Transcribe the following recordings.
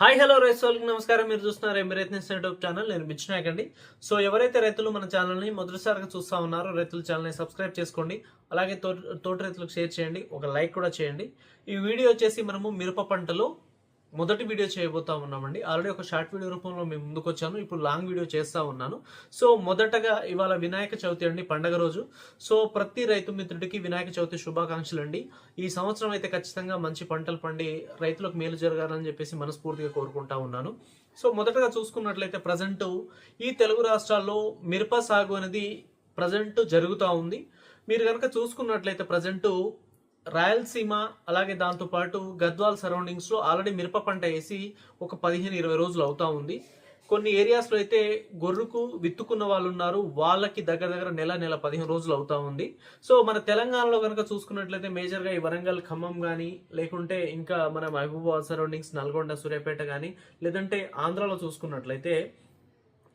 Hi hello రైతు వాళ్ళకి నమస్కారం. మీరు చూస్తున్నారు ఎమిరేత్నెస్ యూట్యూబ్ ఛానల్. నేను బిచ్చినాయక్ అండి సో ఎవరైతే రైతులు మన ఛానల్ని మొదటిసారిగా చూస్తా ఉన్నారో రైతుల ఛానల్ని సబ్స్క్రైబ్ చేసుకోండి. అలాగే తోటి రైతులకు షేర్ చేయండి. ఒక లైక్ కూడా చేయండి. ఈ వీడియో వచ్చేసి మనము మిరప పంటలో మొదటి వీడియో చేయబోతా ఉన్నామండి. ఆల్రెడీ ఒక షార్ట్ వీడియో రూపంలో మేము ముందుకు వచ్చాను ఇప్పుడు లాంగ్ వీడియో చేస్తా ఉన్నాను. సో మొదటగా ఇవాళ వినాయక చవితి అండి పండగ రోజు. సో ప్రతి రైతు మిత్రుడికి వినాయక చవితి శుభాకాంక్షలు అండి. ఈ సంవత్సరం అయితే ఖచ్చితంగా మంచి పంటలు పండి రైతులకు మేలు జరగాలని చెప్పేసి మనస్ఫూర్తిగా కోరుకుంటా ఉన్నాను. సో మొదటగా చూసుకున్నట్లయితే ప్రజెంట్ ఈ తెలుగు రాష్ట్రాల్లో మిరప సాగు అనేది ప్రజెంట్ జరుగుతూ ఉంది. మీరు కనుక చూసుకున్నట్లయితే ప్రజెంట్ రాయలసీమ అలాగే దాంతోపాటు గద్వాల్ సరౌండింగ్స్లో ఆల్రెడీ మిరప పంట వేసి ఒక పదిహేను ఇరవై రోజులు అవుతా ఉంది. కొన్ని ఏరియాస్లో అయితే గొర్రుకు విత్తుకున్న వాళ్ళు ఉన్నారు వాళ్ళకి దగ్గర దగ్గర నెల నెల పదిహేను రోజులు అవుతా ఉంది. సో మన తెలంగాణలో కనుక చూసుకున్నట్లయితే మేజర్గా ఈ వరంగల్ ఖమ్మం కానీ లేకుంటే ఇంకా మన మహబూబాబాద్ సరౌండింగ్స్ నల్గొండ సూర్యాపేట కానీ లేదంటే ఆంధ్రాలో చూసుకున్నట్లయితే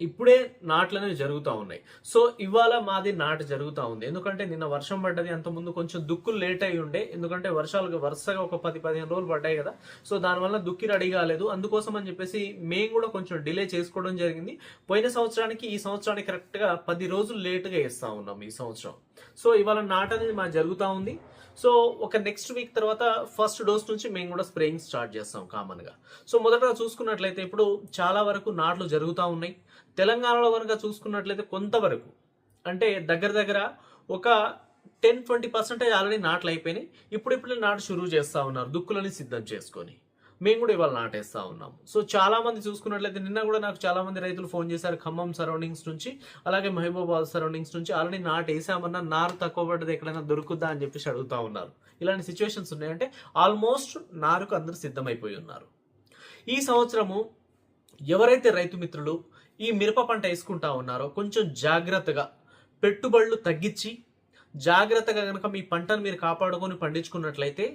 ఇప్పుడే నాట్లు అనేవి జరుగుతూ ఉన్నాయి. సో ఇవాళ మాది నాటు జరుగుతూ ఉంది. ఎందుకంటే నిన్న వర్షం పడ్డది అంతకుముందు కొంచెం దుక్కులు లేట్ అయి ఉండే. ఎందుకంటే వర్షాలు వరుసగా ఒక పది పదిహేను రోజులు పడ్డాయి కదా. సో దానివల్ల దుక్కి రెడీ కాలేదు. అందుకోసం అని చెప్పేసి మేము కూడా కొంచెం డిలే చేసుకోవడం జరిగింది. పోయిన సంవత్సరానికి ఈ సంవత్సరానికి కరెక్ట్గా పది రోజులు లేటుగా వేస్తూ ఉన్నాం ఈ సంవత్సరం. సో ఇవాళ నాట అనేది మా జరుగుతూ ఉంది. సో ఒక నెక్స్ట్ వీక్ తర్వాత ఫస్ట్ డోస్ నుంచి మేము కూడా స్ప్రేయింగ్ స్టార్ట్ చేస్తాం కామన్గా. సో మొదటగా చూసుకున్నట్లయితే ఇప్పుడు చాలా వరకు నాట్లు జరుగుతూ ఉన్నాయి. తెలంగాణలో కనుక చూసుకున్నట్లయితే కొంతవరకు అంటే దగ్గర దగ్గర ఒక టెన్ ట్వంటీ పర్సెంటేజ్ ఆల్రెడీ నాట్లు అయిపోయినాయి. ఇప్పుడు ఇప్పుడు నాటు షురూ చేస్తూ ఉన్నారు దుక్కులని సిద్ధం చేసుకొని. మేము కూడా ఇవాళ నాటేస్తా ఉన్నాము. సో చాలా మంది చూసుకున్నట్లయితే నిన్న కూడా నాకు చాలా మంది రైతులు ఫోన్ చేశారు ఖమ్మం సరౌండింగ్స్ నుంచి అలాగే మహబూబాబాద్ సరౌండింగ్స్ నుంచి ఆల్రెడీ నాటేసామన్నా నారు తక్కువ పడ్డది ఎక్కడైనా దొరుకుద్దా అని చెప్పేసి అడుగుతా ఉన్నారు. ఇలాంటి సిచ్యువేషన్స్ ఉన్నాయంటే ఆల్మోస్ట్ నారుకు అందరూ సిద్ధమైపోయి ఉన్నారు. ఈ సంవత్సరము ఎవరైతే రైతు మిత్రులు ఈ మిరప పంట వేసుకుంటా ఉన్నారో కొంచెం జాగ్రత్తగా పెట్టుబడులు తగ్గించి జాగ్రత్తగా కనుక మీ పంటను మీరు కాపాడుకొని పండించుకున్నట్లయితే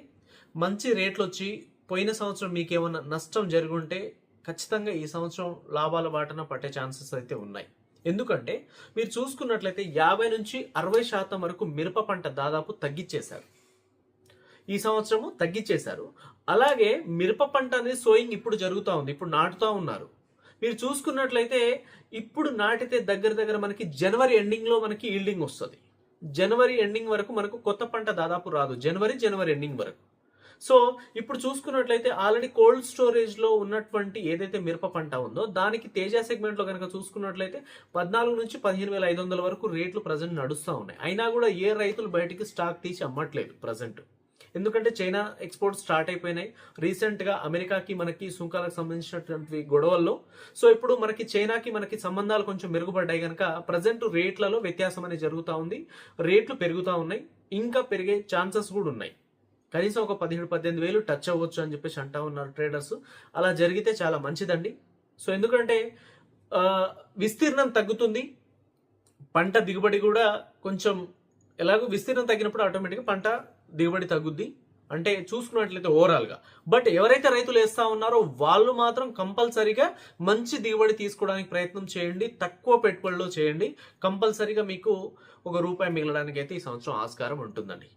మంచి రేట్లు వచ్చి పోయిన సంవత్సరం మీకు ఏమైనా నష్టం జరుగుంటే ఖచ్చితంగా ఈ సంవత్సరం లాభాల బాటన పట్టే ఛాన్సెస్ అయితే ఉన్నాయి. ఎందుకంటే మీరు చూసుకున్నట్లయితే యాభై నుంచి అరవై శాతం వరకు మిరప పంట దాదాపు తగ్గించేశారు ఈ సంవత్సరము తగ్గించేశారు అలాగే మిరప పంట అనేది సోయింగ్ ఇప్పుడు జరుగుతూ ఉంది. ఇప్పుడు నాటుతూ ఉన్నారు. మీరు చూసుకున్నట్లయితే ఇప్పుడు నాటితే దగ్గర దగ్గర మనకి జనవరి ఎండింగ్లో మనకి ఈల్డింగ్ వస్తుంది. జనవరి ఎండింగ్ వరకు మనకు కొత్త పంట దాదాపు రాదు. జనవరి జనవరి ఎండింగ్ వరకు. సో ఇప్పుడు చూసుకున్నట్లయితే ఆల్రెడీ కోల్డ్ స్టోరేజ్లో ఉన్నటువంటి ఏదైతే మిరప పంట ఉందో దానికి తేజ సెగ్మెంట్లో కనుక చూసుకున్నట్లయితే పద్నాలుగు నుంచి పదిహేను వేల ఐదు వందల వరకు రేట్లు ప్రజెంట్ నడుస్తూ ఉన్నాయి. అయినా కూడా ఏ రైతులు బయటికి స్టాక్ తీసి అమ్మట్లేదు ప్రజెంట్ ఎందుకంటే చైనా ఎక్స్పోర్ట్ స్టార్ట్ అయిపోయినాయి. రీసెంట్గా అమెరికాకి మనకి సుంకాలకు సంబంధించినటువంటి గొడవల్లో. సో ఇప్పుడు మనకి చైనాకి మనకి సంబంధాలు కొంచెం మెరుగుపడ్డాయి కనుక ప్రజెంట్ రేట్లలో వ్యత్యాసం అనేది జరుగుతూ ఉంది. రేట్లు పెరుగుతూ ఉన్నాయి. ఇంకా పెరిగే ఛాన్సెస్ కూడా ఉన్నాయి. కనీసం ఒక పదిహేడు పద్దెనిమిది వేలు టచ్ అవ్వచ్చు అని చెప్పేసి అంటా ఉన్నారు ట్రేడర్స్. అలా జరిగితే చాలా మంచిదండి. సో ఎందుకంటే విస్తీర్ణం తగ్గుతుంది. పంట దిగుబడి కూడా కొంచెం ఎలాగో విస్తీర్ణం తగ్గినప్పుడు ఆటోమేటిక్గా పంట దిగుబడి తగ్గుద్ది. అంటే చూసుకున్నట్లయితే ఓవరాల్గా బట్ ఎవరైతే రైతులు వేస్తా ఉన్నారో వాళ్ళు మాత్రం కంపల్సరీగా మంచి దిగుబడి తీసుకోవడానికి ప్రయత్నం చేయండి. తక్కువ పెట్టుబడిలో చేయండి. కంపల్సరీగా మీకు ఒక రూపాయి మిగలడానికి అయితే ఈ సంవత్సరం ఆస్కారం ఉంటుందండి.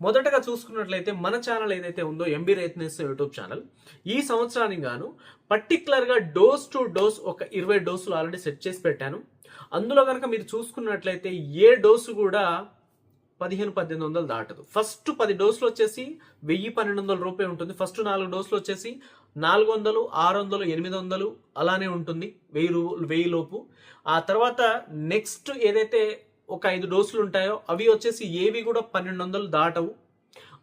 మొదటగా చూసుకున్నట్లయితే మన ఛానల్ ఏదైతే ఉందో ఎంబీ రైత్నెస్ యూట్యూబ్ ఛానల్. ఈ సంవత్సరానికి గాను పర్టికులర్గా డోస్ టు డోస్ ఒక ఇరవై డోసులు ఆల్రెడీ సెట్ చేసి పెట్టాను. అందులో కనుక మీరు చూసుకున్నట్లయితే ఏ డోసు కూడా పదిహేను పద్దెనిమిది వందలు దాటదు. ఫస్ట్ పది డోసులు వచ్చేసి వెయ్యి పన్నెండు వందల రూపాయలు ఉంటుంది. ఫస్ట్ నాలుగు డోసులు వచ్చేసి నాలుగు వందలు ఆరు వందలు ఎనిమిది వందలు అలానే ఉంటుంది వెయ్యి రూ వెయ్యి లోపు. ఆ తర్వాత నెక్స్ట్ ఏదైతే ఒక ఐదు డోసులు ఉంటాయో అవి వచ్చేసి ఏవి కూడా పన్నెండు వందలు దాటవు.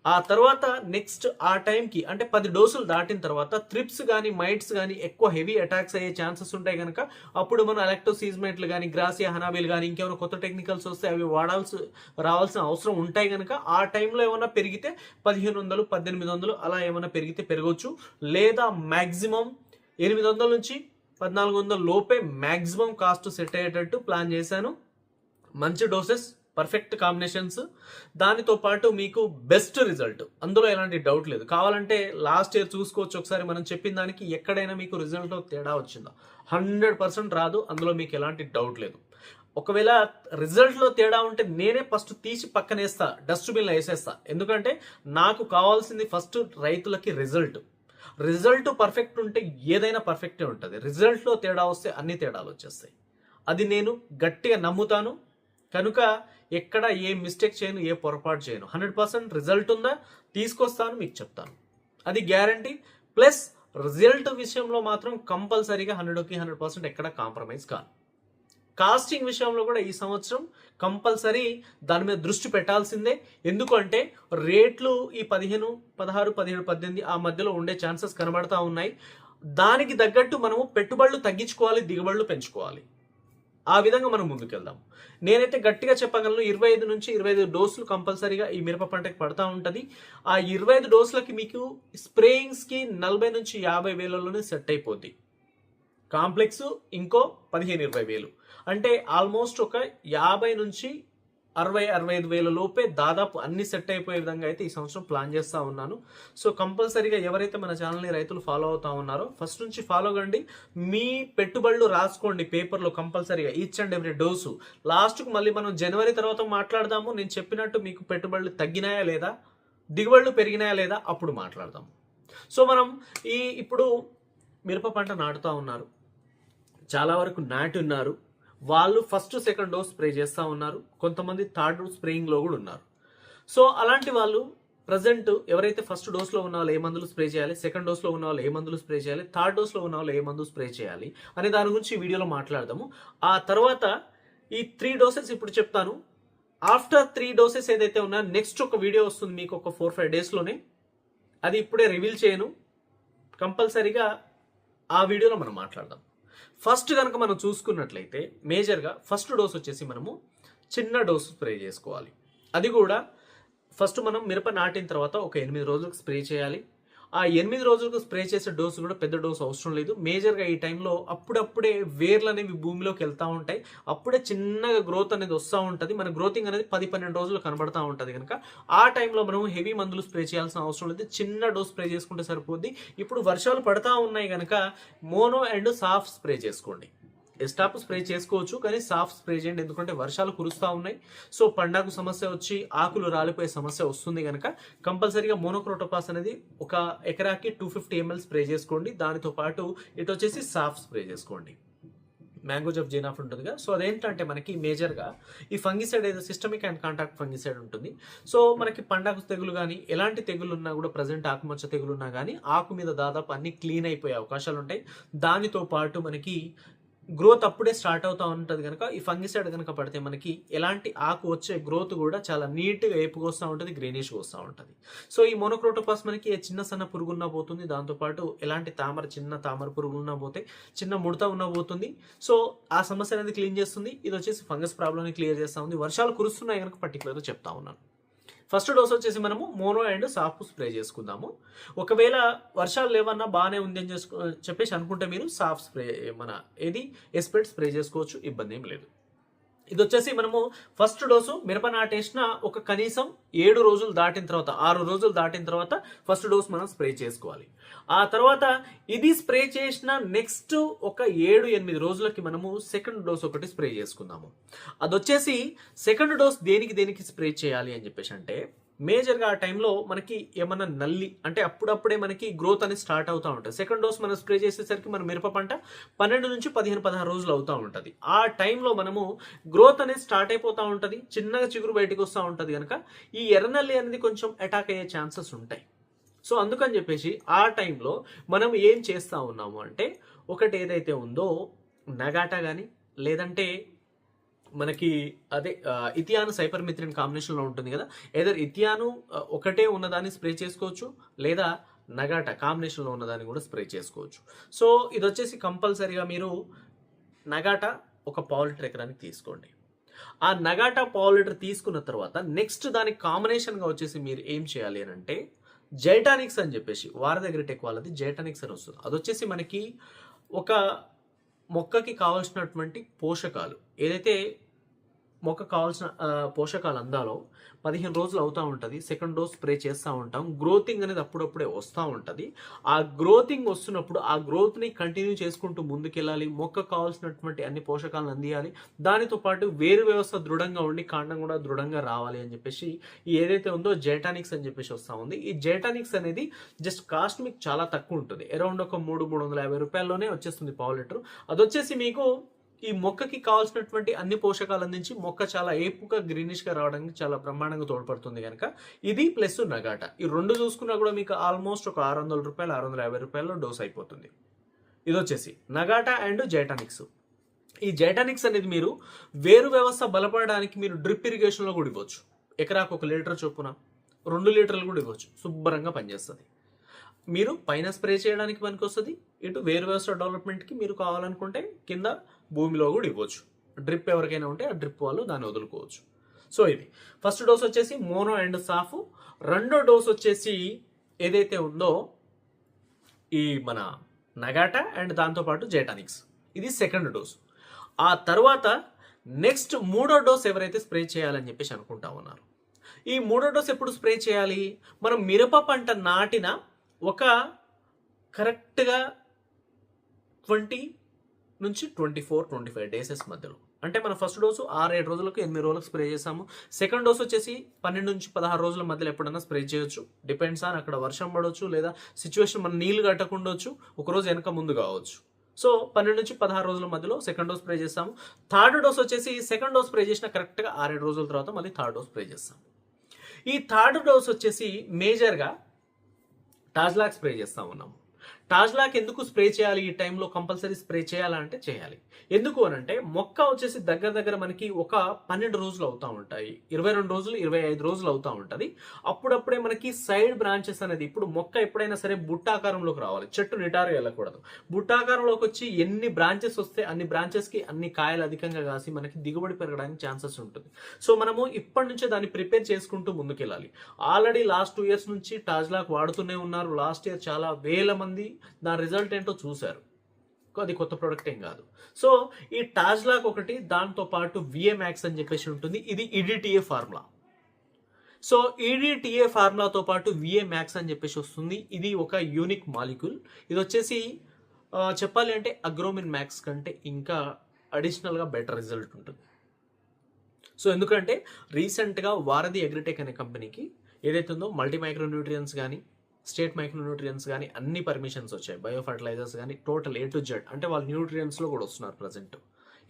ఆ తర్వాత నెక్స్ట్ ఆ టైంకి అంటే పది డోసులు దాటిన తర్వాత త్రిప్స్ కానీ మైట్స్ కానీ ఎక్కువ హెవీ అటాక్స్ అయ్యే ఛాన్సెస్ ఉంటాయి కనుక అప్పుడు మనం ఎలక్ట్రోసీజ్మెంట్లు కానీ గ్రాసియా హనాబిల్ కానీ ఇంకేమైనా కొత్త టెక్నికల్స్ వస్తే అవి వాడాల్సి రావాల్సిన అవసరం ఉంటాయి కనుక ఆ టైంలో ఏమైనా పెరిగితే పదిహేను వందలు పద్దెనిమిది వందలు అలా ఏమైనా పెరిగితే పెరగవచ్చు లేదా మ్యాక్సిమం ఎనిమిది వందల నుంచి పద్నాలుగు వందల లోపే మ్యాక్సిమం కాస్ట్ సెట్ అయ్యేటట్టు ప్లాన్ చేశాను. మంచి డోసెస్ పర్ఫెక్ట్ కాంబినేషన్స్. దానితో పాటు మీకు బెస్ట్ రిజల్ట్. అందులో ఎలాంటి డౌట్ లేదు. కావాలంటే లాస్ట్ ఇయర్ చూసుకోవచ్చు. ఒకసారి మనం చెప్పిన దానికి ఎక్కడైనా మీకు రిజల్ట్లో తేడా వచ్చిందా? హండ్రెడ్ పర్సెంట్ రాదు. అందులో మీకు ఎలాంటి డౌట్ లేదు. ఒకవేళ రిజల్ట్లో తేడా ఉంటే నేనే ఫస్ట్ తీసి పక్కనేస్తా. డస్ట్బిన్లో వేసేస్తా. ఎందుకంటే నాకు కావాల్సింది ఫస్ట్ రైతులకి రిజల్ట్. రిజల్ట్ పర్ఫెక్ట్ ఉంటే ఏదైనా పర్ఫెక్టే ఉంటుంది. రిజల్ట్లో తేడా వస్తే అన్ని తేడాలు వచ్చేస్తాయి. అది నేను గట్టిగా నమ్ముతాను. కనుక ఎక్కడ ఏ మిస్టేక్ చేయను ఏ పొరపాటు చేయను. హండ్రెడ్ పర్సెంట్ రిజల్ట్ ఉందా? తీసుకొస్తాను మీకు చెప్తాను. అది గ్యారంటీ. ప్లస్ రిజల్ట్ విషయంలో మాత్రం కంపల్సరీగా హండ్రెడ్కి హండ్రెడ్ పర్సెంట్ ఎక్కడ కాంప్రమైజ్ కాను కాస్టింగ్ విషయంలో కూడా ఈ సంవత్సరం కంపల్సరీ దాని మీద దృష్టి పెట్టాల్సిందే. ఎందుకంటే రేట్లు ఈ పదిహేను పదహారు పదిహేడు పద్దెనిమిది ఆ మధ్యలో ఉండే ఛాన్సెస్ కనబడతా ఉన్నాయి. దానికి తగ్గట్టు మనము పెట్టుబడులు తగ్గించుకోవాలి దిగుబడులు పెంచుకోవాలి. ఆ విధంగా మనం ముందుకెళ్దాం. నేనైతే గట్టిగా చెప్పగలను ఇరవై ఐదు నుంచి ఇరవై ఐదు డోసులు కంపల్సరీగా ఈ మిరప పంటకి పడతా ఉంటుంది. ఆ ఇరవై ఐదు డోసులకి మీకు స్ప్రేయింగ్స్కి నలభై నుంచి యాభై వేలలోనే సెట్ అయిపోద్ది. కాంప్లెక్స్ ఇంకో పదిహేను ఇరవై వేలు. అంటే ఆల్మోస్ట్ ఒక యాభై నుంచి అరవై అరవై ఐదు వేల లోపే దాదాపు అన్ని సెట్ అయిపోయే విధంగా అయితే ఈ సంవత్సరం ప్లాన్ చేస్తూ ఉన్నాను. సో కంపల్సరీగా ఎవరైతే మన ఛానల్ని రైతులు ఫాలో అవుతా ఉన్నారో ఫస్ట్ నుంచి ఫాలో కండి. మీ పెట్టుబడులు రాసుకోండి పేపర్లో కంపల్సరీగా ఈచ్ అండ్ ఎవ్రీ డోసు లాస్ట్కు మళ్ళీ మనం జనవరి తర్వాత మాట్లాడదాము. నేను చెప్పినట్టు మీకు పెట్టుబడులు తగ్గినాయా లేదా? దిగుబడులు పెరిగినాయా లేదా? అప్పుడు మాట్లాడదాం సో మనం ఈ ఇప్పుడు మిరప పంట నాటుతూ ఉన్నారు. చాలా వరకు నాటి ఉన్నారు వాళ్ళు ఫస్ట్ సెకండ్ డోస్ స్ప్రే చేస్తూ ఉన్నారు. కొంతమంది థర్డ్ స్ప్రేయింగ్లో కూడా ఉన్నారు. సో అలాంటి వాళ్ళు ప్రజెంట్ ఎవరైతే ఫస్ట్ డోస్లో ఉన్న వాళ్ళు ఏ మందులు స్ప్రే చేయాలి సెకండ్ డోస్లో ఉన్న వాళ్ళు ఏ మందులు స్ప్రే చేయాలి థర్డ్ డోస్లో ఉన్న వాళ్ళు ఏ మందు స్ప్రే చేయాలి అనే దాని గురించి ఈ వీడియోలో మాట్లాడదాము. ఆ తర్వాత ఈ త్రీ డోసెస్ ఇప్పుడు చెప్తాను. ఆఫ్టర్ త్రీ డోసెస్ ఏదైతే ఉన్నా నెక్స్ట్ ఒక వీడియో వస్తుంది మీకు ఒక ఫోర్ ఫైవ్ డేస్లోనే అది ఇప్పుడే రివీల్ చేయను. కంపల్సరీగా ఆ వీడియోలో మనం మాట్లాడదాం. ఫస్ట్ కనుక మనం చూసుకున్నట్లయితే మేజర్గా ఫస్ట్ డోస్ వచ్చేసి మనము చిన్న డోసు స్ప్రే చేసుకోవాలి. అది కూడా ఫస్ట్ మనం మిరప నాటిన తర్వాత ఒక ఎనిమిది రోజులకు స్ప్రే చేయాలి. ఆ ఎనిమిది రోజులకు స్ప్రే చేసే డోసు కూడా పెద్ద డోసు అవసరం లేదు. మేజర్గా ఈ టైంలో అప్పుడప్పుడే వేర్లు అనేవి భూమిలోకి వెళ్తూ ఉంటాయి. అప్పుడే చిన్నగా గ్రోత్ అనేది వస్తూ ఉంటుంది. మన గ్రోతింగ్ అనేది పది పన్నెండు రోజులు కనబడతా ఉంటుంది కనుక ఆ టైంలో మనం హెవీ మందులు స్ప్రే చేయాల్సిన అవసరం లేదు. చిన్న డోస్ స్ప్రే చేసుకుంటే సరిపోద్ది. ఇప్పుడు వర్షాలు పడతా ఉన్నాయి కనుక మోనో అండ్ సాఫ్ట్ స్ప్రే చేసుకోండి. ఎస్టాప్ స్ప్రే చేసుకోవచ్చు కానీ సాఫ్ట్ స్ప్రే చేయండి. ఎందుకంటే వర్షాలు కురుస్తూ ఉన్నాయి. సో పండాకు సమస్య వచ్చి ఆకులు రాలిపోయే సమస్య వస్తుంది కనుక కంపల్సరీగా మోనోక్రోటోపాస్ అనేది ఒక ఎకరాకి టూ ఫిఫ్టీ ఎంఎల్ స్ప్రే చేసుకోండి. దానితో పాటు ఇటు వచ్చేసి సాఫ్ట్ స్ప్రే చేసుకోండి. మ్యాంగో జబ్ జీనాఫ్ ఉంటుంది సో అదేంటంటే మనకి మేజర్గా ఈ ఫంగిసైడ్ ఏదో సిస్టమిక్ అండ్ కాంటాక్ట్ ఫంగిసైడ్ ఉంటుంది. సో మనకి పండాకు తెగులు కానీ ఎలాంటి తెగులు ఉన్నా కూడా ప్రజెంట్ ఆకుమచ్చ తెగులు ఉన్నా కానీ ఆకు మీద దాదాపు అన్ని క్లీన్ అయిపోయే అవకాశాలు ఉంటాయి. దానితో పాటు మనకి గ్రోత్ అప్పుడే స్టార్ట్ అవుతూ ఉంటుంది కనుక ఈ ఫంగిసైడ్ కనుక పడితే మనకి ఎలాంటి ఆకు వచ్చే గ్రోత్ కూడా చాలా నీట్గా ఏపుకొస్తూ ఉంటుంది గ్రీనిష్ వస్తూ ఉంటుంది. సో ఈ మోనోక్రోటోపాస్ మనకి చిన్న సన్న పురుగున్నా పోతుంది దాంతోపాటు ఎలాంటి తామర చిన్న తామర పురుగులున్నా పోతే చిన్న ముడత ఉన్న పోతుంది. సో ఆ సమస్య అనేది క్లీన్ చేస్తుంది. ఇది వచ్చేసి ఫంగస్ ప్రాబ్లమ్ని క్లియర్ చేస్తూ ఉంది. వర్షాలు కురుస్తున్నాయి కనుక పర్టికులర్గా చెప్తా ఉన్నాను. ఫస్ట్ డోస్ వచ్చేసి మనము మోనో అండ్ సాఫ్ స్ప్రే చేసుకుందాము. ఒకవేళ వర్షాలు లేవన్నా బాగానే ఉంది అని చెప్పేసి అనుకుంటే మీరు సాఫ్ స్ప్రే మన ఏది? ఎస్పెట్ స్ప్రే చేసుకోవచ్చు. ఇబ్బంది ఏం లేదు. ఇది వచ్చేసి మనము ఫస్ట్ డోసు మిరప నాటేసిన ఒక కనీసం ఏడు రోజులు దాటిన తర్వాత ఆరు రోజులు దాటిన తర్వాత ఫస్ట్ డోస్ మనం స్ప్రే చేసుకోవాలి. ఆ తర్వాత ఇది స్ప్రే చేసిన నెక్స్ట్ ఒక ఏడు ఎనిమిది రోజులకి మనము సెకండ్ డోస్ ఒకటి స్ప్రే చేసుకుందాము. అది వచ్చేసి సెకండ్ డోస్ దేనికి దేనికి స్ప్రే చేయాలి అని చెప్పేసి అంటే మేజర్గా ఆ టైంలో మనకి ఏమన్నా నల్లి అంటే అప్పుడప్పుడే మనకి గ్రోత్ అనేది స్టార్ట్ అవుతూ ఉంటుంది. సెకండ్ డోస్ మనం స్ప్రే చేసేసరికి మన మిరప పంట పన్నెండు నుంచి పదిహేను పదహారు రోజులు అవుతూ ఉంటుంది. ఆ టైంలో మనము గ్రోత్ అనేది స్టార్ట్ అయిపోతూ ఉంటుంది చిన్నగా చిగురు బయటకు వస్తూ ఉంటుంది కనుక ఈ ఎర్రనల్లి అనేది కొంచెం అటాక్ అయ్యే ఛాన్సెస్ ఉంటాయి. సో అందుకని చెప్పేసి ఆ టైంలో మనం ఏం చేస్తూ ఉన్నాము అంటే ఒకటి ఏదైతే ఉందో నగాట కానీ లేదంటే మనకి అదే ఇథియాను ఇథియాను సైపర్మిత్రిన్ కాంబినేషన్లో ఉంటుంది కదా. ఏదర్ ఇథియాను ఒకటే ఉన్నదాన్ని స్ప్రే చేసుకోవచ్చు లేదా నగాట కాంబినేషన్లో ఉన్నదాన్ని కూడా స్ప్రే చేసుకోవచ్చు. సో ఇది వచ్చేసి కంపల్సరీగా మీరు నగాట ఒక పావు లీటర్ ఎకరానికి తీసుకోండి. ఆ నగాటా పావు లీటర్ తీసుకున్న తర్వాత నెక్స్ట్ దానికి కాంబినేషన్గా వచ్చేసి మీరు ఏం చేయాలి అని అంటే జైటానిక్స్ అని చెప్పేసి వారి దగ్గర టెక్ వాళ్ళది జైటానిక్స్ అని వస్తుంది. అది వచ్చేసి మనకి ఒక మొక్కకి కావాల్సినటువంటి పోషకాలు ఏదైతే మొక్క కావాల్సిన పోషకాలు అందాలో పదిహేను రోజులు అవుతూ ఉంటుంది. సెకండ్ డోస్ స్ప్రే చేస్తూ ఉంటాం. గ్రోతింగ్ అనేది అప్పుడప్పుడే వస్తూ ఉంటుంది. ఆ గ్రోతింగ్ వస్తున్నప్పుడు ఆ గ్రోత్ని కంటిన్యూ చేసుకుంటూ ముందుకెళ్ళాలి. మొక్క కావాల్సినటువంటి అన్ని పోషకాలను అందియాలి. దానితో పాటు వేరు వ్యవస్థ దృఢంగా ఉండి కాండం కూడా దృఢంగా రావాలి అని చెప్పేసి ఈ ఏదైతే ఉందో జైటానిక్స్ అని చెప్పేసి వస్తూ ఉంది. ఈ జైటానిక్స్ అనేది జస్ట్ కాస్ట్ మీకు చాలా తక్కువ ఉంటుంది. అరౌండ్ ఒక మూడు మూడు వందల యాభై రూపాయల్లోనే వచ్చేస్తుంది పావు లీటర్. అది వచ్చేసి మీకు ఈ మొక్కకి కావాల్సినటువంటి అన్ని పోషకాలు అందించి మొక్క చాలా ఏపుగా గ్రీనిష్గా రావడానికి చాలా బ్రహ్మాండంగా తోడ్పడుతుంది కనుక ఇది ప్లస్ నగాట. ఈ రెండు చూసుకున్నా కూడా మీకు ఆల్మోస్ట్ ఒక ఆరు వందల రూపాయలు ఆరు వందల యాభై రూపాయల్లో డోస్ అయిపోతుంది. ఇది వచ్చేసి నగాటా అండ్ జైటానిక్స్ ఈ జైటానిక్స్ అనేది మీరు వేరు వ్యవస్థ బలపడడానికి మీరు డ్రిప్ ఇరిగేషన్లో కూడా ఇవ్వచ్చు. ఎకరాకు ఒక లీటర్ చొప్పున రెండు లీటర్లు కూడా ఇవ్వచ్చు. శుభ్రంగా పనిచేస్తుంది. మీరు పైన స్ప్రే చేయడానికి పనికి వస్తుంది ఇటు వేరు వ్యవస్థ డెవలప్మెంట్కి మీరు కావాలనుకుంటే కింద భూమిలో కూడా ఇవ్వచ్చు. డ్రిప్ ఎవరికైనా ఉంటే ఆ డ్రిప్ వాళ్ళు దాన్ని వదులుకోవచ్చు. సో ఇది. ఫస్ట్ డోస్ వచ్చేసి మోనో అండ్ సాఫ్. రెండో డోస్ వచ్చేసి ఏదైతే ఉందో ఈ మన నగాటా అండ్ దాంతోపాటు జెటానిక్స్. ఇది సెకండ్ డోస్. ఆ తర్వాత నెక్స్ట్ మూడో డోస్ ఎవరైతే స్ప్రే చేయాలని చెప్పేసి అనుకుంటా ఉన్నారు. ఈ మూడో డోస్ ఎప్పుడు స్ప్రే చేయాలి? మనం మిరప పంట నాటిన ఒక కరెక్ట్గా ట్వంటీ నుంచి twenty four twenty five days మధ్యలో. అంటే మన ఫస్ట్ డోసు ఆరు ఏడు రోజులకు ఎనిమిది రోజులకు స్ప్రే చేసాము. సెకండ్ డోస్ వచ్చేసి పన్నెండు నుంచి పదహారు రోజుల మధ్యలో ఎప్పుడైనా స్ప్రే చేయొచ్చు. డిపెండ్స్ ఆన్ అక్కడ వర్షం పడవచ్చు లేదా సిచ్యువేషన్ మన నీళ్ళు కట్టకుండొచ్చు. ఒక రోజు వెనక ముందు కావచ్చు. సో పన్నెండు నుంచి పదహారు రోజుల మధ్యలో సెకండ్ డోస్ స్ప్రే చేస్తాము థర్డ్ డోస్ వచ్చేసి సెకండ్ డోస్ స్ప్రే చేసిన కరెక్ట్గా ఆరేడు రోజుల తర్వాత మళ్ళీ థర్డ్ డోస్ స్ప్రే చేస్తాం ఈ థర్డ్ డోస్ వచ్చేసి మేజర్గా టాజ్లాక్ స్ప్రే చేస్తూ ఉన్నాము. టాజ్లాక్ ఎందుకు స్ప్రే చేయాలి? ఈ టైంలో కంపల్సరీ స్ప్రే చేయాలంటే చేయాలి ఎందుకు అని అంటే మొక్క వచ్చేసి దగ్గర దగ్గర మనకి ఒక పన్నెండు రోజులు అవుతా ఉంటాయి. ఇరవై రెండు రోజులు ఇరవై ఐదు రోజులు అవుతా ఉంటుంది. అప్పుడప్పుడే మనకి సైడ్ బ్రాంచెస్ అనేది ఇప్పుడు మొక్క ఎప్పుడైనా సరే బుట్టాకారంలోకి రావాలి. చెట్టు నిటారు వెళ్ళకూడదు. బుట్టాకారంలోకి వచ్చి ఎన్ని బ్రాంచెస్ వస్తే అన్ని బ్రాంచెస్కి కి అన్ని కాయలు అధికంగా కాసి మనకి దిగుబడి పెరగడానికి ఛాన్సెస్ ఉంటుంది. సో మనము ఇప్పటి నుంచే దాన్ని ప్రిపేర్ చేసుకుంటూ ముందుకెళ్ళాలి. ఆల్రెడీ లాస్ట్ టూ ఇయర్స్ నుంచి టాజ్లాక్ వాడుతూనే ఉన్నారు. లాస్ట్ ఇయర్ చాలా వేల మంది దాని రిజల్ట్ ఏంటో చూశారు. అది కొత్త ప్రోడక్ట్ ఏం కాదు. సో ఈ టాజ్లాక్ ఒకటి దాంతో పాటు విఎమ్యాక్స్ అని చెప్పేసి ఉంటుంది. ఇది ఈడిటిఏ ఫార్ములా సో ఈడిటిఏ ఫార్ములాతో పాటు విఏ మ్యాక్స్ అని చెప్పేసి వస్తుంది. ఇది ఒక యూనిక్ మాలిక్యూల్ ఇది వచ్చేసి చెప్పాలి అంటే అగ్రోమిన్ మ్యాక్స్ కంటే ఇంకా అడిషనల్గా బెటర్ రిజల్ట్ ఉంటుంది. సో ఎందుకంటే రీసెంట్గా వారధి అగ్రిటెక్ అనే కంపెనీకి ఏదైతే ఉందో మల్టీ మైక్రో న్యూట్రియన్స్ కానీ స్టేట్ మైక్రో న్యూట్రియన్స్ కానీ అన్ని పర్మిషన్స్ వచ్చాయి. బయో ఫర్టిలైజర్స్ కానీ టోటల్ ఏ టు జెడ్ అంటే వాళ్ళు న్యూట్రియన్స్లో కూడా వస్తున్నారు ప్రజెంట్.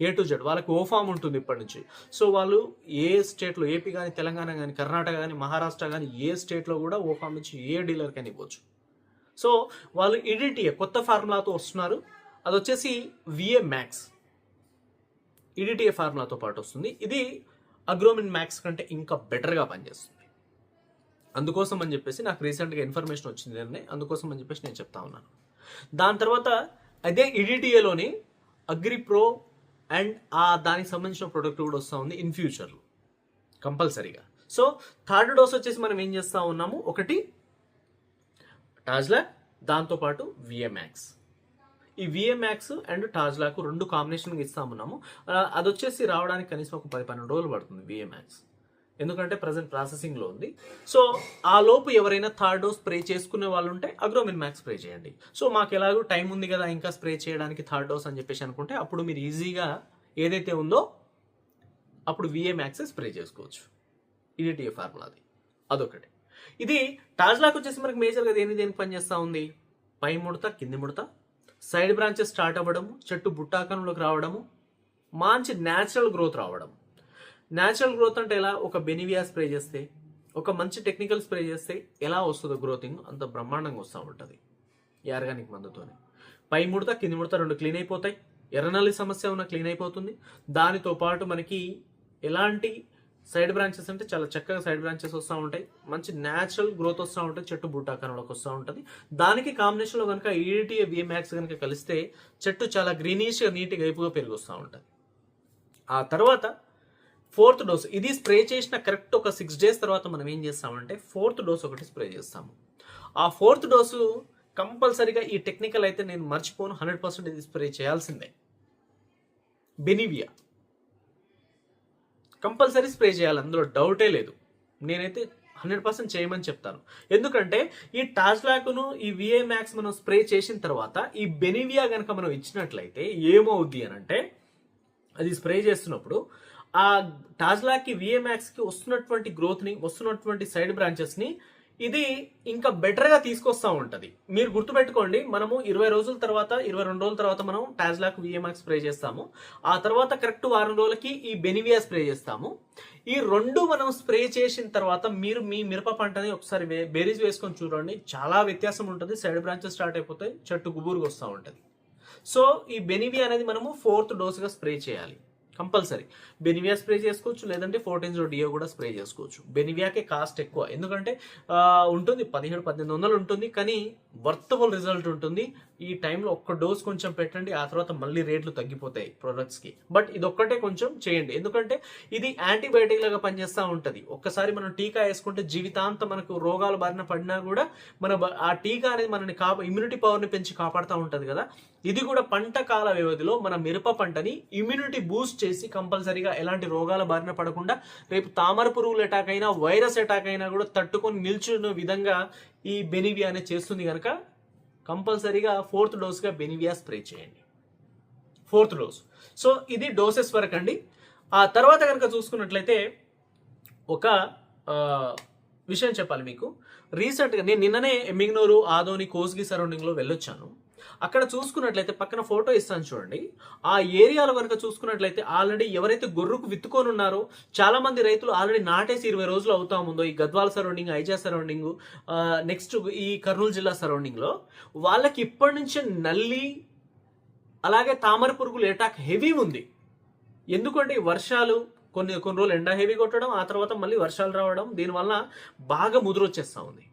ఏ టు జెడ్ వాళ్ళకి ఓ ఫామ్ ఉంటుంది ఇప్పటి నుంచి. సో వాళ్ళు ఏ స్టేట్లో ఏపీ కానీ తెలంగాణ కానీ కర్ణాటక కానీ మహారాష్ట్ర కానీ ఏ స్టేట్లో కూడా ఓ ఫామ్ నుంచి ఏ డీలర్ ఇవ్వచ్చు. సో వాళ్ళు ఇడిటిఏ కొత్త ఫార్ములాతో వస్తున్నారు. అది వచ్చేసి విఏ మ్యాక్స్ ఇడిటిఏ ఫార్ములాతో పాటు వస్తుంది. ఇది అగ్రోమిన్ మ్యాక్స్ కంటే ఇంకా బెటర్గా పనిచేస్తుంది. అందుకోసం అని చెప్పేసి నాకు రీసెంట్గా ఇన్ఫర్మేషన్ వచ్చింది అని అందుకోసం అని చెప్పేసి నేను చెప్తా ఉన్నాను. దాని తర్వాత అదే ఇడిటిఏలోని అగ్రి ప్రో అండ్ ఆ దానికి సంబంధించిన ప్రొడక్ట్ కూడా వస్తూ ఉంది ఇన్ ఫ్యూచర్లో కంపల్సరీగా. సో థర్డ్ డోస్ వచ్చేసి మనం ఏం చేస్తూ ఉన్నాము? ఒకటి టాజ్లాక్ దాంతోపాటు విఎంఎక్స్ ఈ విఎంఎక్స్ అండ్ టాజ్లాకు రెండు కాంబినేషన్గా ఇస్తా ఉన్నాము. అది వచ్చేసి రావడానికి కనీసం ఒక పది పన్నెండు రోజులు పడుతుంది విఎంఎక్స్ ఎందుకంటే ప్రజెంట్ ప్రాసెసింగ్లో ఉంది. సో ఆ లోపు ఎవరైనా థర్డ్ డోస్ స్ప్రే చేసుకునే వాళ్ళు ఉంటే అగ్రోమిన్ మ్యాక్స్ స్ప్రే చేయండి. సో మాకు ఎలాగో టైం ఉంది కదా ఇంకా స్ప్రే చేయడానికి థర్డ్ డోస్ అని చెప్పేసి అనుకుంటే అప్పుడు మీరు ఈజీగా ఏదైతే ఉందో అప్పుడు విఏ మ్యాక్స్ స్ప్రే చేసుకోవచ్చు. ఇడిటిఏ ఫార్ములాది అదొకటి. ఇది టాజ్లాక్ వచ్చేసి మనకి మేజర్గా దేని దేనికి పనిచేస్తూ ఉంది? పై ముడత కింది ముడత సైడ్ బ్రాంచెస్ స్టార్ట్ అవ్వడము చెట్టు బుట్టాకంలోకి రావడము మంచి న్యాచురల్ గ్రోత్ రావడం న్యాచురల్ గ్రోత్ అంటే ఎలా? ఒక బెనివియా స్ప్రే చేస్తే ఒక మంచి టెక్నికల్ స్ప్రే చేస్తే ఎలా వస్తుందో గ్రోతింగ్ అంత బ్రహ్మాండంగా వస్తూ ఉంటుంది. ఈ ఆర్గానిక్ మందుతోనే. పై ముడత కింది ముడత రెండు క్లీన్ అయిపోతాయి. ఎర్రనల్లి సమస్య ఉన్న క్లీన్ అయిపోతుంది. దానితో పాటు మనకి ఎలాంటి సైడ్ బ్రాంచెస్ అంటే చాలా చక్కగా సైడ్ బ్రాంచెస్ వస్తూ ఉంటాయి. మంచి న్యాచురల్ గ్రోత్ వస్తూ ఉంటుంది చెట్టు బూటాకారంలోకి వస్తూ ఉంటుంది. దానికి కాంబినేషన్లో కనుక ఈడిటీ విఎమ్యాక్స్ కనుక కలిస్తే చెట్టు చాలా గ్రీనిష్గా నీట్గా వైపుగా పెరిగి వస్తూ ఉంటుంది. ఆ తర్వాత ఫోర్త్ డోస్. ఇది స్ప్రే చేసిన కరెక్ట్ ఒక సిక్స్ డేస్ తర్వాత మనం ఏం చేస్తామంటే ఫోర్త్ డోస్ ఒకటి స్ప్రే చేస్తాము. ఆ ఫోర్త్ డోసు కంపల్సరీగా ఈ టెక్నికల్ అయితే నేను మర్చిపోను. హండ్రెడ్ పర్సెంట్ ఇది స్ప్రే చేయాల్సిందే. బెనివియా కంపల్సరీ స్ప్రే చేయాలి. అందులో డౌటే లేదు. నేనైతే హండ్రెడ్ పర్సెంట్ చేయమని చెప్తాను. ఎందుకంటే ఈ టాజ్లాక్ను ఈ విఏ మ్యాక్స్ మనం స్ప్రే చేసిన తర్వాత ఈ బెనివియా కనుక మనం ఇచ్చినట్లయితే ఏమవుద్ది అని అంటే అది స్ప్రే చేస్తున్నప్పుడు ఆ టాజ్లాకి విఏ మ్యాక్స్కి వస్తున్నటువంటి గ్రోత్ని వస్తున్నటువంటి సైడ్ బ్రాంచెస్ని ఇది ఇంకా బెటర్గా తీసుకొస్తా ఉంటుంది. మీరు గుర్తుపెట్టుకోండి మనము ఇరవై రోజుల తర్వాత ఇరవై రెండు రోజుల తర్వాత మనం టాజ్లాక్ విఏమాక్స్ స్ప్రే చేస్తాము. ఆ తర్వాత కరెక్ట్ వారం రోజులకి ఈ బెనివియా స్ప్రే చేస్తాము. ఈ రెండు మనం స్ప్రే చేసిన తర్వాత మీరు మీ మిరప పంటని ఒకసారి బేరీజ్ వేసుకొని చూడండి. చాలా వ్యత్యాసం ఉంటుంది. సైడ్ బ్రాంచెస్ స్టార్ట్ అయిపోతాయి. చెట్టు గుబూరుగా వస్తూ ఉంటుంది. సో ఈ బెనివియా అనేది మనము ఫోర్త్ డోస్గా స్ప్రే చేయాలి. కంపల్సరీ. బెనివియా స్ప్రే చేసుకోవచ్చు లేదంటే ఫోర్టీన్ డియో కూడా స్ప్రే చేసుకోవచ్చు. బెనివియాకే కాస్ట్ ఎక్కువ. ఎందుకంటే ఉంటుంది పదిహేడు పద్దెనిమిది వందలు ఉంటుంది కానీ వర్తబుల్ రిజల్ట్ ఉంటుంది. ఈ టైంలో ఒక్క డోస్ కొంచెం పెట్టండి ఆ తర్వాత మళ్ళీ రేట్లు తగ్గిపోతాయి ప్రొడక్ట్స్కి బట్ ఇది ఒక్కటే కొంచెం చేయండి. ఎందుకంటే ఇది యాంటీబయాటిక్ లాగా పనిచేస్తూ ఉంటుంది. ఒక్కసారి మనం టీకా వేసుకుంటే జీవితాంతం మనకు రోగాలు బారిన పడినా కూడా మన ఆ టీకా అనేది మనని కాపా ఇమ్యూనిటీ పవర్ని పెంచి కాపాడుతూ ఉంటుంది కదా. ఇది కూడా పంట కాల వ్యవధిలో మన మిరప పంటని ఇమ్యూనిటీ బూస్ట్ చేసి కంపల్సరీగా ఎలాంటి రోగాల బారిన పడకుండా రేపు తామర పురుగులు అటాక్ అయినా వైరస్ అటాక్ అయినా కూడా తట్టుకొని నిల్చున్న విధంగా ఈ బెనివియా అనేది చేస్తుంది కనుక కంపల్సరీగా ఫోర్త్ డోస్గా బెనివియా స్ప్రే చేయండి. ఫోర్త్ డోస్ సో ఇది డోసెస్ వరకు అండి. ఆ తర్వాత కనుక చూసుకున్నట్లయితే ఒక విషయం చెప్పాలి మీకు. రీసెంట్గా నేను నిన్ననే ఎమ్మిగ్నూరు ఆదోని కోస్గి సరౌండింగ్లో వెళ్ళొచ్చాను. అక్కడ చూసుకున్నట్లయితే పక్కన ఫోటో ఇస్తాను చూడండి. ఆ ఏరియాలో కనుక చూసుకున్నట్లయితే ఆల్రెడీ ఎవరైతే గొర్రుకు విత్తుకొని ఉన్నారో చాలా మంది రైతులు ఆల్రెడీ నాటేసి ఇరవై రోజులు అవుతా ఉందో ఈ Gadwal surrounding Aiza surrounding next ఈ కర్నూలు జిల్లా సరౌండింగ్లో వాళ్ళకి ఇప్పటి నుంచే నల్లి అలాగే తామర పురుగులు ఎటాక్ హెవీ ఉంది. ఎందుకంటే ఈ వర్షాలు కొన్ని కొన్ని రోజులు ఎండ హెవీ కొట్టడం ఆ తర్వాత మళ్ళీ వర్షాలు రావడం దీనివల్ల బాగా ముదురు వచ్చేస్తూ ఉంది.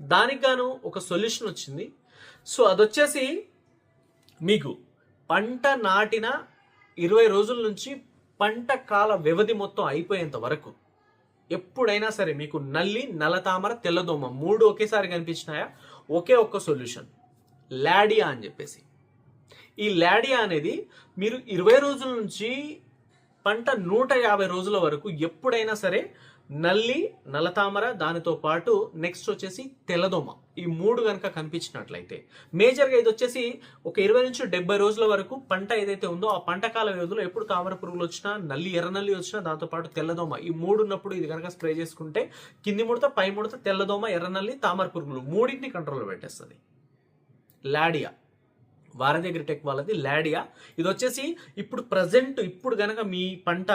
దానికి గాను ఒక సొల్యూషన్ వచ్చింది. సో అదొచ్చేసి మీకు పంట నాటిన ఇరవై రోజుల నుంచి పంట కాల వ్యవధి మొత్తం అయిపోయేంత వరకు ఎప్పుడైనా సరే మీకు నల్లి నల్లతామర తెల్లదోమ మూడు ఒకేసారి కనిపించినాయా? ఒకే ఒక్క సొల్యూషన్. లాడియా అని చెప్పేసి. ఈ లాడియా అనేది మీరు ఇరవై రోజుల నుంచి పంట నూట యాభై రోజుల వరకు ఎప్పుడైనా సరే నల్లి నలతామర దానితో పాటు నెక్స్ట్ వచ్చేసి తెల్లదోమ. ఈ మూడు కనుక కనిపించినట్లయితే. మేజర్గా ఇది వచ్చేసి ఒక ఇరవై నుంచి డెబ్బై రోజుల వరకు పంట ఏదైతే ఉందో ఆ పంట కాల వ్యవధిలో ఎప్పుడు తామర పురుగులు వచ్చినా నల్లి ఎర్ర నల్లి వచ్చినా దాంతోపాటు తెల్లదోమ. ఈ మూడు ఉన్నప్పుడు ఇది కనుక స్ప్రే చేసుకుంటే కింది ముడత పై ముడత తెల్లదోమ ఎర్ర నల్లి తామర పురుగులు మూడింటిని కంట్రోల్లో పెట్టేస్తుంది. లాడియా వారదగిరి టెక్ వాళ్ళది లాడియా ఇది వచ్చేసి ఇప్పుడు ప్రజెంట్ ఇప్పుడు కనుక మీ పంట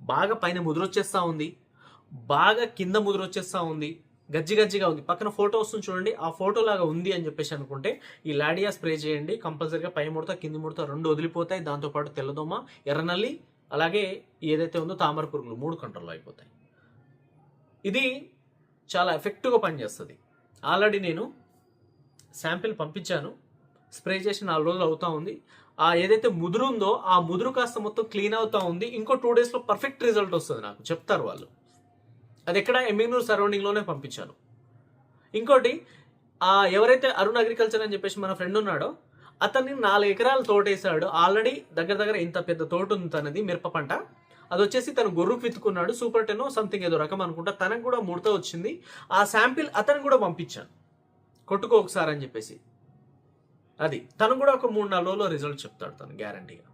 బాగా పైన ముదురొచ్చేస్తా ఉంది. బాగా కింద ముదురొచ్చేస్తా ఉంది. గజ్జి గజ్జిగా ఉంది. పక్కన ఫోటో వస్తుంది చూడండి. ఆ ఫోటో లాగా ఉంది అని చెప్పేసి అనుకుంటే ఈ లాడియా స్ప్రే చేయండి. కంపల్సరీగా పై ముడత కింది ముడత రెండు వదిలిపోతాయి. దాంతోపాటు తెల్లదోమ ఎర్రనల్లి అలాగే ఏదైతే ఉందో తామర పురుగులు మూడు కంట్రోల్ అయిపోతాయి. ఇది చాలా ఎఫెక్టివ్గా పనిచేస్తుంది. ఆల్రెడీ నేను శాంపిల్ పంపించాను. స్ప్రే చేసి నాలుగు రోజులు అవుతా ఉంది. ఆ ఏదైతే ముదురుందో ఆ ముదురు కాస్త మొత్తం క్లీన్ అవుతా ఉంది. ఇంకో టూ డేస్లో పర్ఫెక్ట్ రిజల్ట్ వస్తుంది నాకు. చెప్తారు వాళ్ళు. అది ఎక్కడ? ఎమ్మిగ్నూర్ సరౌండింగ్లోనే పంపించాను. ఇంకోటి ఆ ఎవరైతే అరుణ్ అగ్రికల్చర్ అని చెప్పేసి మన ఫ్రెండ్ ఉన్నాడో అతన్ని నాలుగు ఎకరాలు తోటేశాడు. ఆల్రెడీ దగ్గర దగ్గర ఇంత పెద్ద తోట ఉంది తనది మిరప పంట. అది వచ్చేసి తను గొర్రు విత్తుకున్నాడు. సూపర్ టెన్ సంథింగ్ ఏదో రకం అనుకుంటా. తనకు కూడా ముడత వచ్చింది. ఆ శాంపిల్ అతను కూడా పంపించాను కొట్టుకో ఒకసారి అని చెప్పేసి. అది. తను కూడా ఒక మూడు నాలుగు రోజుల్లో రిజల్ట్ చెప్తాడు తను గ్యారంటీగా.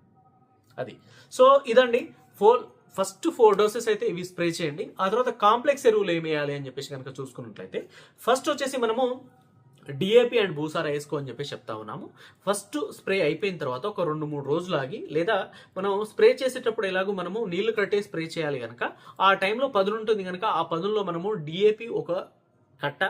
అది. సో ఇదండి. ఫోల్ ఫస్ట్ ఫోర్ డోసెస్ అయితే ఇవి స్ప్రే చేయండి. ఆ తర్వాత కాంప్లెక్స్ ఎరువులు ఏమి వేయాలి అని చెప్పేసి కనుక చూసుకున్నట్లయితే ఫస్ట్ వచ్చేసి మనము డిఏపి అండ్ భూసార వేసుకో అని చెప్పేసి చెప్తా ఉన్నాము. ఫస్ట్ స్ప్రే అయిపోయిన తర్వాత ఒక రెండు మూడు రోజులు ఆగి లేదా మనం స్ప్రే చేసేటప్పుడు ఎలాగో మనము నీళ్ళు కట్టే స్ప్రే చేయాలి కనుక ఆ టైంలో పదును ఉంటుంది కనుక ఆ పదుల్లో మనము డిఏపి ఒక కట్ట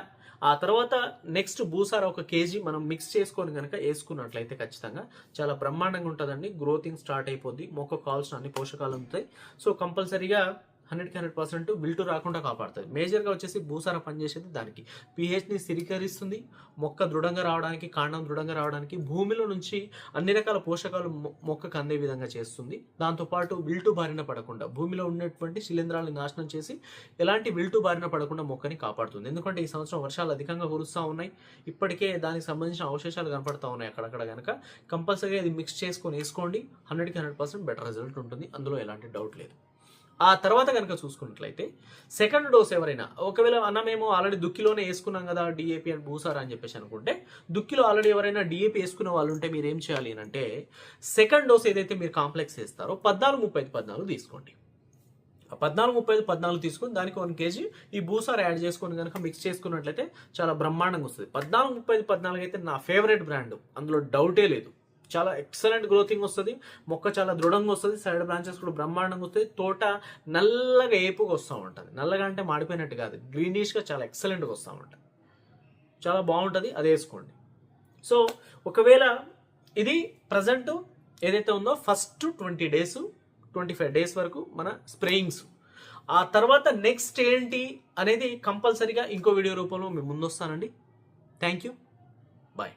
ఆ తర్వాత నెక్స్ట్ భూసార ఒక కేజీ మనం మిక్స్ చేసుకొని కనుక వేసుకున్నట్లయితే ఖచ్చితంగా చాలా బ్రహ్మాండంగా ఉంటుందండి. గ్రోతింగ్ స్టార్ట్ అయిపోద్ది. మొక్క కావాల్సిన అన్ని పోషకాలు ఉంటాయి సో కంపల్సరీగా హండ్రెడ్కి హండ్రెడ్ పర్సెంట్ విల్టు రాకుండా కాపాడుతుంది. మేజర్గా వచ్చేసి భూసార పనిచేసేది దానికి. పీహెచ్ని స్థిరీకరిస్తుంది మొక్క దృఢంగా రావడానికి కాండం దృఢంగా రావడానికి భూమిలో నుంచి అన్ని రకాల పోషకాలు మొ- మొక్కకు అందే విధంగా చేస్తుంది. దాంతోపాటు విల్టు బారిన పడకుండా భూమిలో ఉన్నటువంటి శిలీంధ్రాలను నాశనం చేసి ఎలాంటి విల్టు బారిన పడకుండా మొక్కని కాపాడుతుంది. ఎందుకంటే ఈ సంవత్సరం వర్షాలు అధికంగా కురుస్తూ ఉన్నాయి. ఇప్పటికే దానికి సంబంధించిన అవశేషాలు కనపడతా ఉన్నాయి అక్కడక్కడ కనుక కంపల్సరీగా ఇది మిక్స్ చేసుకొని వేసుకోండి. హండ్రెడ్కి హండ్రెడ్ పర్సెంట్ బెటర్ రిజల్ట్ ఉంటుంది. అందులో ఎలాంటి డౌట్ లేదు. ఆ తర్వాత కనుక చూసుకున్నట్లయితే సెకండ్ డోస్ ఎవరైనా ఒకవేళ అన్న మేము ఆల్రెడీ దుక్కిలోనే వేసుకున్నాం కదా డిఏపి అండ్ భూసార అని చెప్పేసి అనుకుంటే దుక్కిలో ఆల్రెడీ ఎవరైనా డిఏపి వేసుకున్న వాళ్ళు ఉంటే మీరు ఏం చేయాలి అని అంటే సెకండ్ డోస్ ఏదైతే మీరు కాంప్లెక్స్ వేస్తారో పద్నాలుగు ముప్పై ఐదు పద్నాలుగు తీసుకోండి. పద్నాలుగు ముప్పై ఐదు పద్నాలుగు తీసుకుని దానికి వన్ కేజీ ఈ భూసార యాడ్ చేసుకొని కనుక మిక్స్ చేసుకున్నట్లయితే చాలా బ్రహ్మాండంగా వస్తుంది. పద్నాలుగు ముప్పై ఐదు పద్నాలుగు అయితే నా ఫేవరెట్ బ్రాండ్ అందులో డౌటే లేదు. చాలా ఎక్సలెంట్ గ్రోతింగ్ వస్తుంది. మొక్క చాలా దృఢంగా వస్తుంది. సైడ్ బ్రాంచెస్ కూడా బ్రహ్మాండంగా వస్తుంది. తోట నల్లగా ఏపుగా వస్తూ ఉంటుంది. నల్లగా అంటే మాడిపోయినట్టు కాదు. గ్రీనిష్గా చాలా ఎక్సలెంట్గా వస్తూ ఉంటుంది. చాలా బాగుంటుంది. అది వేసుకోండి. సో ఒకవేళ ఇది ప్రజెంట్ ఏదైతే ఉందో first twenty days twenty five days వరకు మన స్ప్రేయింగ్స్ ఆ తర్వాత నెక్స్ట్ ఏంటి అనేది కంపల్సరీగా ఇంకో వీడియో రూపంలో మేము ముందు వస్తానండి. Thank you bye